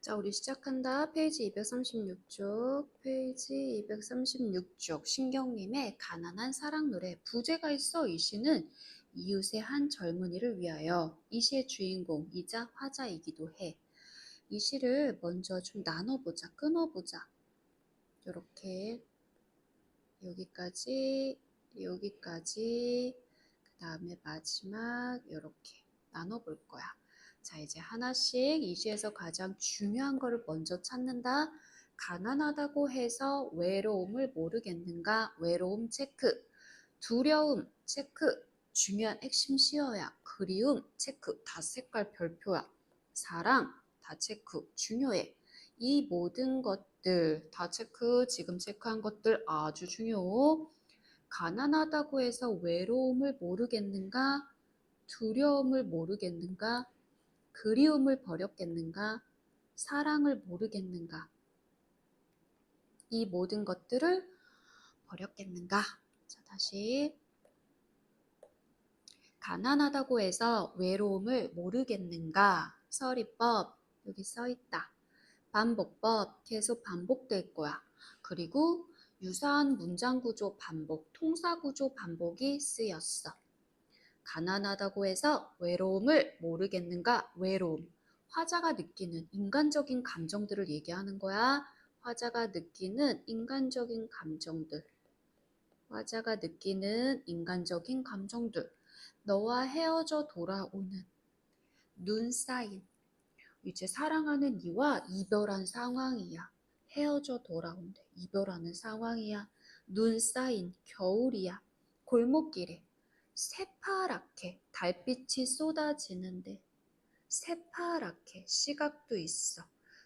자, 우리 시작한다. 페이지 236쪽, 페이지 236쪽. 신경님의 가난한 사랑 노래. 부제가 있어 이 시는 이웃의 한 젊은이를 위하여 이 시의 주인공이자 화자이기도 해. 이 시를 먼저 좀 나눠보자, 끊어보자. 이렇게 여기까지, 여기까지, 그 다음에 마지막 이렇게 나눠볼 거야. 자, 이제 하나씩 이 시에서 가장 중요한 거를 먼저 찾는다. 가난하다고 해서 외로움을 모르겠는가? 외로움 체크. 두려움 체크. 중요한 핵심 시어야. 그리움 체크. 다 색깔 별표야. 사랑 다 체크. 중요해. 이 모든 것들 다 체크. 지금 체크한 것들 아주 중요. 가난하다고 해서 외로움을 모르겠는가? 두려움을 모르겠는가? 그리움을 버렸겠는가? 사랑을 모르겠는가? 이 모든 것들을 버렸겠는가? 자, 다시. 가난하다고 해서 외로움을 모르겠는가? 서리법, 여기 써 있다. 반복법, 계속 반복될 거야. 그리고 유사한 문장 구조 반복, 통사 구조 반복이 쓰였어. 가난하다고 해서 외로움을 모르겠는가? 외로움. 화자가 느끼는 인간적인 감정들을 얘기하는 거야. 화자가 느끼는 인간적인 감정들. 화자가 느끼는 인간적인 감정들. 너와 헤어져 돌아오는 눈 쌓인 이제 사랑하는 이와 이별한 상황이야. 헤어져 돌아온대. 이별하는 상황이야. 눈 쌓인 겨울이야. 골목길에 새파랗게 달빛이 쏟아지는데 새파랗게 시각도 있어.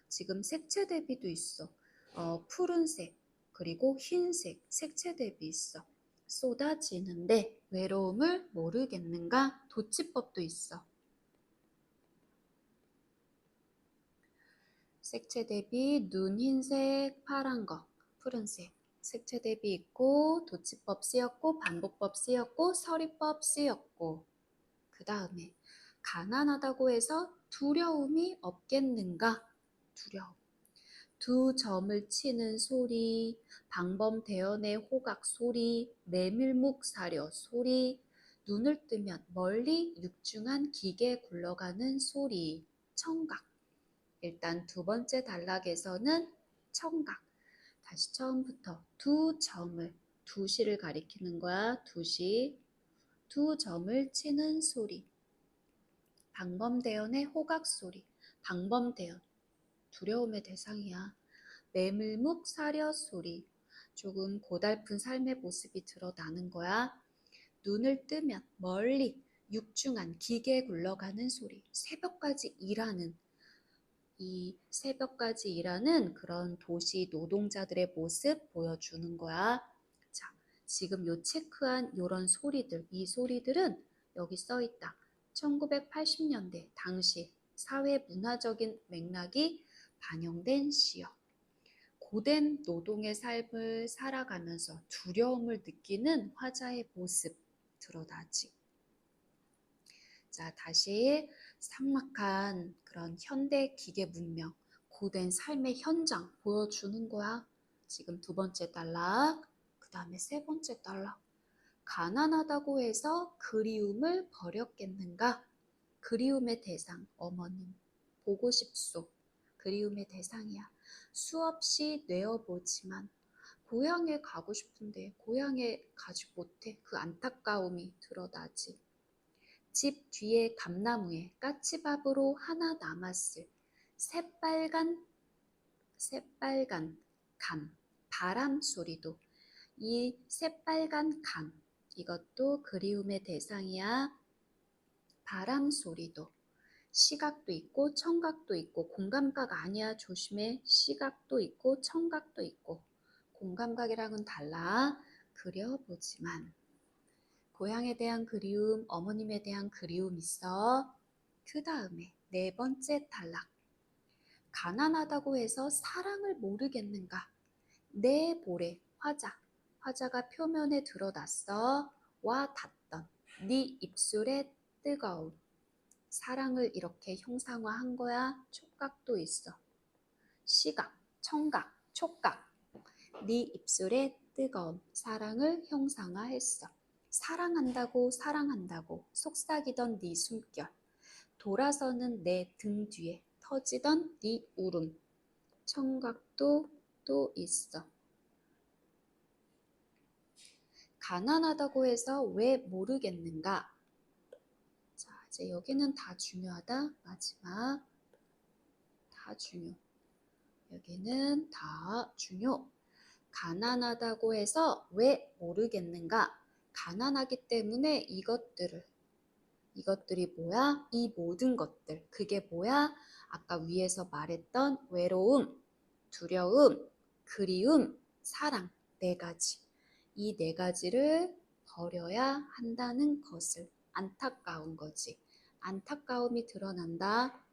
지금 색채 대비도 있어. 어, 푸른색 그리고 흰색 색채 대비 있어. 쏟아지는데 외로움을 모르겠는가? 도치법도 있어. 색채 대비 눈 흰색, 파란 거, 푸른색. 색채 대비 있고 도치법 쓰였고 반복법 쓰였고 서리법 쓰였고 그 다음에 가난하다고 해서 두려움이 없겠는가? 두려움. 두 점을 치는 소리, 방범 대연의 호각 소리, 메밀묵 사려 소리, 눈을 뜨면 멀리 육중한 기계 굴러가는 소리, 청각. 일단 두 번째 단락에서는 청각. 다시 처음부터 두 점을, 두 시를 가리키는 거야. 두 시. 두 점을 치는 소리. 방범대연의 호각 소리. 방범대연. 두려움의 대상이야. 매물묵 사려 소리. 조금 고달픈 삶의 모습이 드러나는 거야. 눈을 뜨면 멀리 육중한 기계 굴러가는 소리. 새벽까지 일하는 이 새벽까지 일하는 그런 도시 노동자들의 모습 보여주는 거야. 자, 지금 요 체크한 요런 소리들, 이 소리들은 여기 써 있다. 1980년대 당시 사회 문화적인 맥락이 반영된 시여. 고된 노동의 삶을 살아가면서 두려움을 느끼는 화자의 모습 드러나지. 자, 다시 삭막한 그런 현대 기계 문명, 고된 삶의 현장 보여주는 거야. 지금 두 번째 단락, 그 다음에 세 번째 단락. 가난하다고 해서 그리움을 버렸겠는가? 그리움의 대상, 어머님. 보고 싶소. 그리움의 대상이야. 수없이 뇌어보지만 고향에 가고 싶은데 고향에 가지 못해 그 안타까움이 드러나지. 집 뒤에 감나무에 까치밥으로 하나 남았을 새빨간 새빨간 감 바람 소리도. 이 새빨간 감 이것도 그리움의 대상이야. 바람 소리도. 시각도 있고 청각도 있고 공감각 아니야. 조심해. 시각도 있고 청각도 있고. 공감각이랑은 달라. 그려보지만 고향에 대한 그리움, 어머님에 대한 그리움 있어. 그 다음에 네 번째 단락. 가난하다고 해서 사랑을 모르겠는가? 내 볼에 화자. 화자가 표면에 드러났어. 와 닿던 네 입술에 뜨거움. 사랑을 이렇게 형상화한 거야. 촉각도 있어. 시각, 청각, 촉각. 네 입술의 뜨거움, 사랑을 형상화했어. 사랑한다고 사랑한다고 속삭이던 네 숨결. 돌아서는 내 등 뒤에 터지던 네 울음. 청각도 또 있어. 가난하다고 해서 왜 모르겠는가? 자, 이제 여기는 다 중요하다. 마지막. 다 중요. 여기는 다 중요. 가난하다고 해서 왜 모르겠는가? 가난하기 때문에 이것들을 이것들이 뭐야? 이 모든 것들. 그게 뭐야? 아까 위에서 말했던 외로움, 두려움, 그리움, 사랑 네 가지. 이 네 가지를 버려야 한다는 것을 안타까운 거지. 안타까움이 드러난다.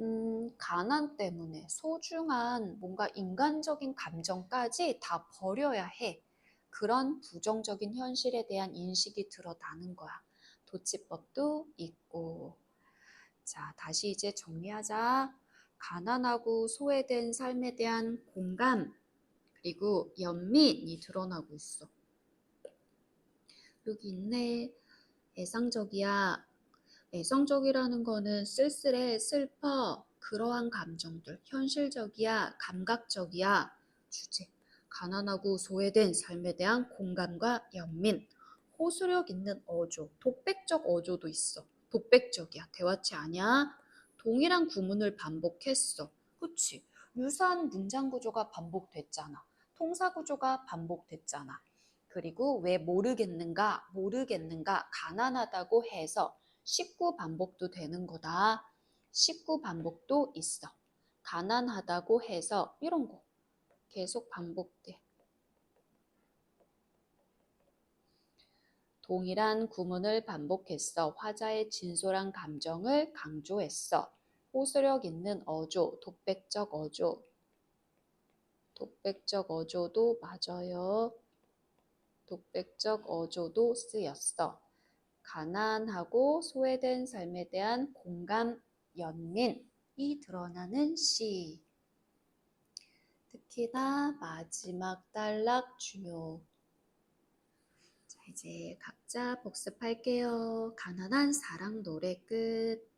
음, 가난 때문에 소중한 뭔가 인간적인 감정까지 다 버려야 해. 그런 부정적인 현실에 대한 인식이 드러나는 거야. 도치법도 있고. 자, 다시 이제 정리하자. 가난하고 소외된 삶에 대한 공감, 그리고 연민이 드러나고 있어. 여기 있네. 애상적이야. 애성적이라는 거는 쓸쓸해, 슬퍼, 그러한 감정들. 현실적이야, 감각적이야. 주제. 가난하고 소외된 삶에 대한 공감과 연민. 호소력 있는 어조. 독백적 어조도 있어. 독백적이야. 대화치 아니야. 동일한 구문을 반복했어. 그치? 유사한 문장 구조가 반복됐잖아. 통사 구조가 반복됐잖아. 그리고 왜 모르겠는가, 모르겠는가, 가난하다고 해서 19 반복도 되는 거다. 19 반복도 있어. 가난하다고 해서 이런 거 계속 반복돼. 동일한 구문을 반복했어. 화자의 진솔한 감정을 강조했어. 호소력 있는 어조, 독백적 어조. 독백적 어조도 맞아요. 독백적 어조도 쓰였어. 가난하고 소외된 삶에 대한 공감, 연민이 드러나는 시. 특히나 마지막 단락 중요. 자, 이제 각자 복습할게요. 가난한 사랑 노래 끝.